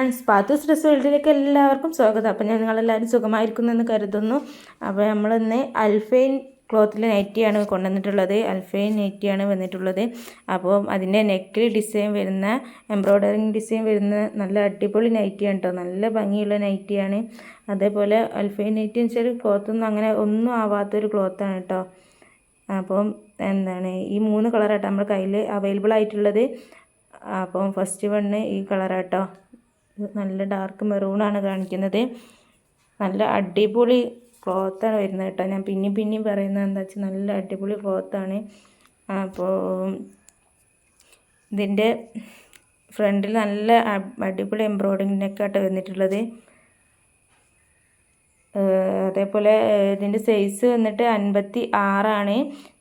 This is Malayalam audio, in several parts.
ഫ്രണ്ട്സ് റിസൾട്ടിലേക്ക് എല്ലാവർക്കും സ്വാഗതം. അപ്പം നിങ്ങളെല്ലാവരും സുഖമായിരിക്കുന്നു എന്ന് കരുതുന്നു. അപ്പോൾ നമ്മളിന്ന് അൽഫൈൻ ക്ലോത്തിൽ നെറ്റിയാണ് കൊണ്ടുവന്നിട്ടുള്ളത്. അൽഫൈൻ നെറ്റിയാണ് വന്നിട്ടുള്ളത്. അപ്പോൾ അതിന്റെ നെക്കിൽ ഡിസൈൻ വരുന്ന എംബ്രോയ്ഡറിങ് ഡിസൈൻ വരുന്ന നല്ല അടിപൊളി നൈറ്റിയാണ് കേട്ടോ നല്ല ഭംഗിയുള്ള നൈറ്റിയാണ്. അതേപോലെ അൽഫൈൻ നെറ്റി എന്ന് വെച്ചാൽ ക്ലോത്തൊന്നും അങ്ങനെ ഒന്നും ആവാത്തൊരു ക്ലോത്താണ് കേട്ടോ അപ്പം എന്താണ് ഈ മൂന്ന് കളറാട്ടോ നമ്മുടെ കയ്യിൽ അവൈലബിൾ ആയിട്ടുള്ളത്. അപ്പം ഫസ്റ്റ് വണ്ണ് ഈ കളറാട്ടോ നല്ല ഡാർക്ക് മെറൂണാണ് കാണിക്കുന്നത്. നല്ല അടിപൊളി ക്ലോത്താണ് വരുന്നത് കേട്ടോ. ഞാൻ പിന്നെയും പിന്നെയും പറയുന്നത് എന്താ വെച്ചാൽ നല്ല അടിപൊളി ക്ലോത്താണ് അപ്പോൾ ഇതിന്റെ ഫ്രണ്ടിൽ നല്ല അടിപൊളി എംബ്രോയിഡിങ്ങിനൊക്കെ ആട്ടോ വന്നിട്ടുള്ളത്. അതേപോലെ ഇതിന്റെ സൈസ് വന്നിട്ട് അൻപത്തി ആറാണ്.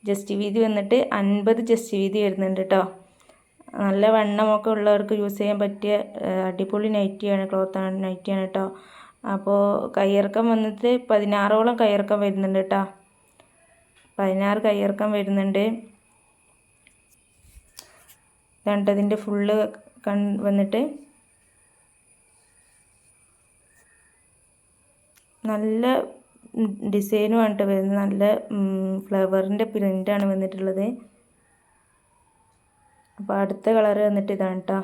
ജസ്റ്റ് വീതി വന്നിട്ട് അൻപത് ജസ്റ്റ് വീതി വരുന്നുണ്ട് കേട്ടോ നല്ല വണ്ണമൊക്കെ ഉള്ളവർക്ക് യൂസ് ചെയ്യാൻ പറ്റിയ അടിപൊളി നൈറ്റിയാണ് ക്ലോത്താണ് നൈറ്റിയാണ് കേട്ടോ അപ്പോൾ കയ്യിറക്കം വന്നിട്ട് പതിനാറോളം കയ്യിറക്കം വരുന്നുണ്ട് കേട്ടോ പതിനാറ് കയ്യിറക്കം വരുന്നുണ്ട്. രണ്ടതിന്റെ ഫുള്ള് കൺ വന്നിട്ട്. നല്ല ഡിസൈനുമാണ് വരുന്നത്. നല്ല ഫ്ലവറിന്റെ പ്രിന്റാണ് വന്നിട്ടുള്ളത്. അപ്പോൾ അടുത്ത കളർ വന്നിട്ട് ഇതാണ് കേട്ടോ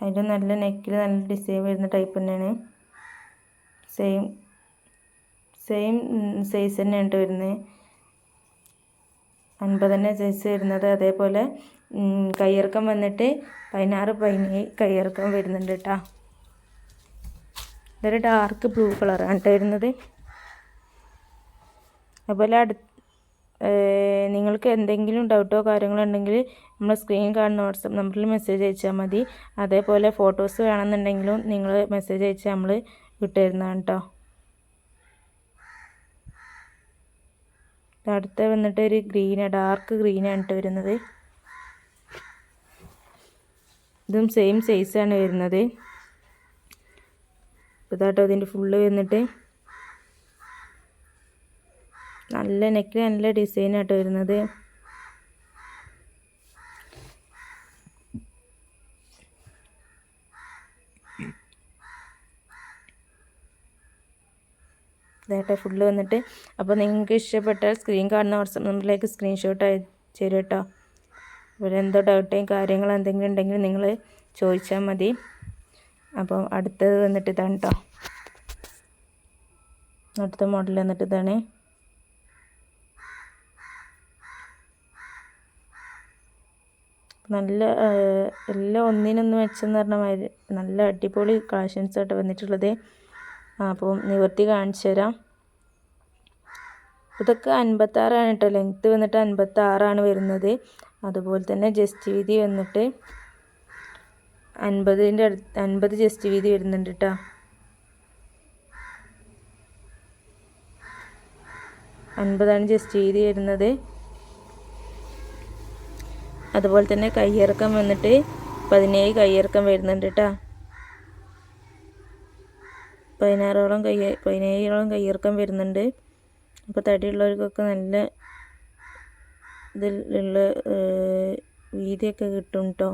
അതിന്റെ നല്ല നെക്കിൽ നല്ല ഡിസൈൻ വരുന്ന ടൈപ്പ് തന്നെയാണ്. സെയിം സെയിം സൈസ് തന്നെയാണ് വരുന്നത് അൻപത് തന്നെ സൈസ് വരുന്നത്. അതേപോലെ കയ്യിറക്കം വന്നിട്ട് പതിനാറ് പതിനേഴ് കയ്യിറക്കം വരുന്നുണ്ട് കേട്ടോ ഇതൊരു ഡാർക്ക് ബ്ലൂ കളറാണ് കേട്ടോ വരുന്നത്. അതുപോലെ അടുത്ത് നിങ്ങൾക്ക് എന്തെങ്കിലും ഡൗട്ടോ കാര്യങ്ങളോ ഉണ്ടെങ്കിൽ നമ്മൾ സ്ക്രീൻ കാണുന്ന വാട്സപ്പ് നമ്പറിൽ മെസ്സേജ് അയച്ചാൽ മതി. അതേപോലെ ഫോട്ടോസ് വേണമെന്നുണ്ടെങ്കിലും നിങ്ങൾ മെസ്സേജ് അയച്ചാൽ നമ്മൾ വിട്ടുതരുന്നതാണ് കേട്ടോ അടുത്ത വന്നിട്ട് ഒരു ഗ്രീന് ഡാർക്ക് ഗ്രീനാണ് കേട്ടോ വരുന്നത്. ഇതും സെയിം സൈസാണ് വരുന്നത്. ഇതാട്ടോ ഇതിന്റെ ഫുള്ള് വന്നിട്ട്. നല്ല നെക്കിൽ നല്ല ഡിസൈനായിട്ട് വരുന്നത്. ഇതായിട്ട് ഫുള്ള് വന്നിട്ട്. അപ്പോൾ നിങ്ങൾക്ക് ഇഷ്ടപ്പെട്ടാൽ സ്ക്രീൻ കാണുന്ന വാട്സപ്പ് നമ്പറിലേക്ക് സ്ക്രീൻഷോട്ട് അയച്ചു തരും കേട്ടോ ഇവിടെ എന്തോ ഡൗട്ടേയും കാര്യങ്ങൾ എന്തെങ്കിലും ഉണ്ടെങ്കിൽ നിങ്ങൾ ചോദിച്ചാൽ മതി. അപ്പോൾ അടുത്തത് വന്നിട്ട് ഇതാണ് കേട്ടോ അടുത്ത മോഡൽ വന്നിട്ട് ഇതാണ്. നല്ല എല്ലാം ഒന്നിനൊന്ന് മെച്ചെന്ന് പറഞ്ഞ നല്ല അടിപൊളി കളക്ഷൻസ് ആയിട്ട് വന്നിട്ടുള്ളത്. അപ്പോൾ നിവർത്തി കാണിച്ചു തരാം. ഇതൊക്കെ അൻപത്താറാണ് കേട്ടോ. ലെങ്ത്ത് വന്നിട്ട് അൻപത്താറാണ് വരുന്നത്. അതുപോലെ തന്നെ ജസ്റ്റ് വീതി വന്നിട്ട് അൻപതിന്റെ അടുത്ത് അൻപത് ജസ്റ്റ് വീതി വരുന്നുണ്ട് കേട്ടോ. അൻപതാണ് ജസ്റ്റ് വീതി വരുന്നത്. അതുപോലെ തന്നെ കയ്യിറക്കം വന്നിട്ട് പതിനേഴ് കയ്യിറക്കം വരുന്നുണ്ട് കേട്ടോ പതിനാറോളം കൈ പതിനേഴോളം കയ്യിറക്കം വരുന്നുണ്ട്. അപ്പോൾ തടിയുള്ളവർക്കൊക്കെ നല്ല ഇതിലുള്ള വീതിയൊക്കെ കിട്ടും കേട്ടോ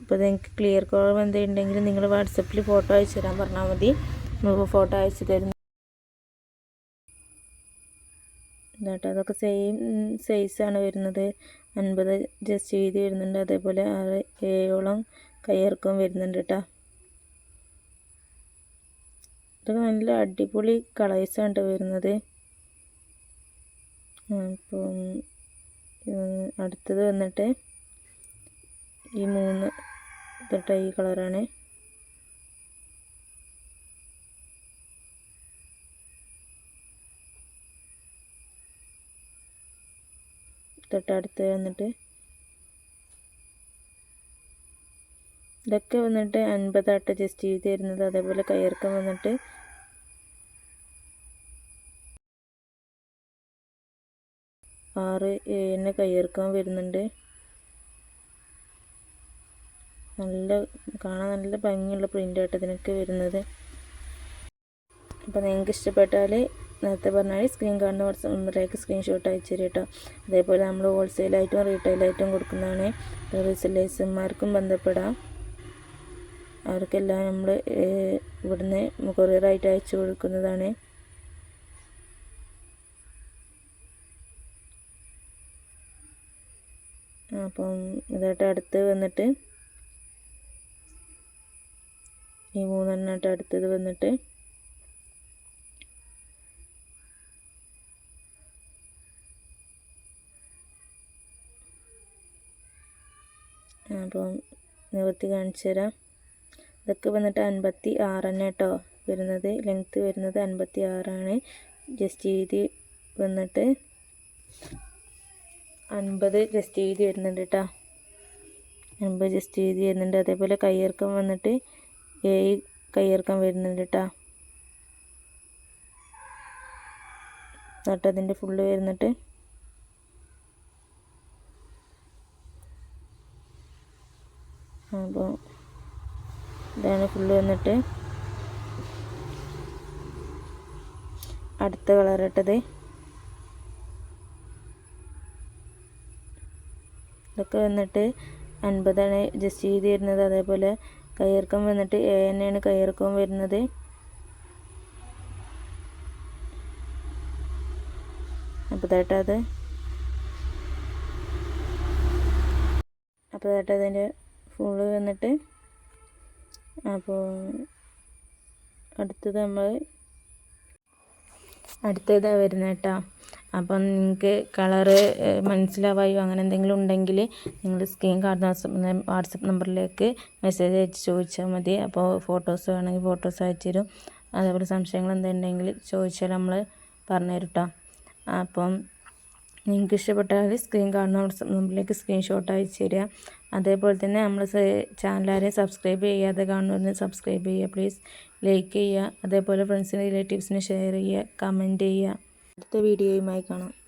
അപ്പോൾ നിങ്ങൾക്ക് ക്ലിയർ കുറവ് എന്തെങ്കിലും നിങ്ങൾ വാട്സപ്പിൽ ഫോട്ടോ അയച്ചു തരാൻ പറഞ്ഞാൽ മതി. നമുക്ക് ഫോട്ടോ അയച്ചു തരുന്നു എന്നിട്ട് അതൊക്കെ സെയിം സൈസാണ് വരുന്നത്. അൻപത് ജസ്റ്റ് വീതി വരുന്നുണ്ട്. അതേപോലെ ആറ് ഏഴോളം കയ്യിറക്കം വരുന്നുണ്ട് കേട്ടോ ഇതൊക്കെ നല്ല അടിപൊളി കളേഴ്സാണ് കേട്ടോ വരുന്നത്. അപ്പം അടുത്തത് വന്നിട്ട് ഈ മൂന്ന് തൊട്ട ഈ കളറാണ് തൊട്ടടുത്ത് വന്നിട്ട് ഇതൊക്കെ വന്നിട്ട് അൻപതാട്ട് ജസ്റ്റ് ചെയ്ത് തരുന്നത് അതേപോലെ കയർക്കം വന്നിട്ട് ആറ് ഏഴിന് കയ്യിറക്കം വരുന്നുണ്ട്. നല്ല കാണാൻ നല്ല ഭംഗിയുള്ള പ്രിന്റ് ആയിട്ട് ഇതിനൊക്കെ വരുന്നത്. അപ്പോൾ നിങ്ങൾക്ക് ഇഷ്ടപ്പെട്ടാൽ നേരത്തെ പറഞ്ഞാൽ സ്ക്രീൻ കാണുന്ന വാട്സപ്പ് നമ്പറിലേക്ക് സ്ക്രീൻഷോട്ട് അയച്ചു തരും കേട്ടോ അതേപോലെ നമ്മൾ ഹോൾസെയിലായിട്ടും റീറ്റെയിലായിട്ടും കൊടുക്കുന്നതാണ്. റീസെല്ലേഴ്സുമാർക്കും ബന്ധപ്പെടാം. അവർക്കെല്ലാം നമ്മൾ ഇവിടുന്ന് കൊറിയറായിട്ട് അയച്ചു കൊടുക്കുന്നതാണ്. അപ്പം ഇതായിട്ട് അടുത്ത് വന്നിട്ട് ഈ മൂന്നെണ്ണമായിട്ട് അടുത്തത് വന്നിട്ട് അപ്പം നിവർത്തി കാണിച്ചു തരാം. ഇതൊക്കെ വന്നിട്ട് അൻപത്തി ആറ് തന്നെ കേട്ടോ വരുന്നത് ലെങ്ത്ത് വരുന്നത് അൻപത്തി ആറാണ് ജസ്റ്റ് ചെയ്ത് വന്നിട്ട് അൻപത് ജസ്റ്റ് ചെയ്ത് വരുന്നുണ്ട് കേട്ടോ അൻപത് ജസ്റ്റ് ചെയ്ത് വരുന്നുണ്ട്. അതേപോലെ കയ്യിറക്കം വന്നിട്ട് ഏഴ് കയ്യിറക്കം വരുന്നുണ്ട് കേട്ടോ എന്നിട്ട് ഫുള്ള് വരുന്നിട്ട് അപ്പോൾ ഇതാണ് ഫുള്ള് വന്നിട്ട്. അടുത്ത കളർ ഇട്ടത്. ഇതൊക്കെ വന്നിട്ട് അൻപതാണ് ജസ്റ്റ് ചെയ്ത് വരുന്നത് അതേപോലെ കയ്യിറക്കം വന്നിട്ട് എ തന്നെയാണ് കയ്യിറക്കം വരുന്നത്. അപ്പോൾ അപ്പതായിട്ടതിന്റെ ഫുള്ള് വന്നിട്ട്. അപ്പോൾ അടുത്തത് നമ്മൾ അടുത്തതാണ് വരുന്നത് കേട്ടോ അപ്പം നിങ്ങൾക്ക് കളറ് മനസ്സിലാവായോ? അങ്ങനെ എന്തെങ്കിലും ഉണ്ടെങ്കിൽ നിങ്ങൾ സ്ക്രീൻ കാർഡ് വാട്സപ്പ് നമ്പറിലേക്ക് മെസ്സേജ് അയച്ച് ചോദിച്ചാൽ മതി. അപ്പോൾ ഫോട്ടോസ് വേണമെങ്കിൽ ഫോട്ടോസ് അയച്ചു തരും. അതേപോലെ സംശയങ്ങൾ എന്തുണ്ടെങ്കിൽ ചോദിച്ചാൽ നമ്മൾ പറഞ്ഞു തരും കേട്ടോ അപ്പം നിങ്ങൾക്ക് ഇഷ്ടപ്പെട്ടാൽ സ്ക്രീൻ കാണുന്ന നമ്പറിലേക്ക് സ്ക്രീൻഷോട്ട് അയച്ചു തരിക. അതേപോലെ തന്നെ നമ്മൾ ചാനൽ ആരെയും സബ്സ്ക്രൈബ് ചെയ്യാതെ കാണുന്നവരെ സബ്സ്ക്രൈബ് ചെയ്യുക. പ്ലീസ് ലൈക്ക് ചെയ്യുക. അതേപോലെ ഫ്രണ്ട്സിന് റിലേറ്റീവ്സിന് ഷെയർ ചെയ്യുക. കമന്റ് ചെയ്യുക. അടുത്ത വീഡിയോയുമായി കാണാം.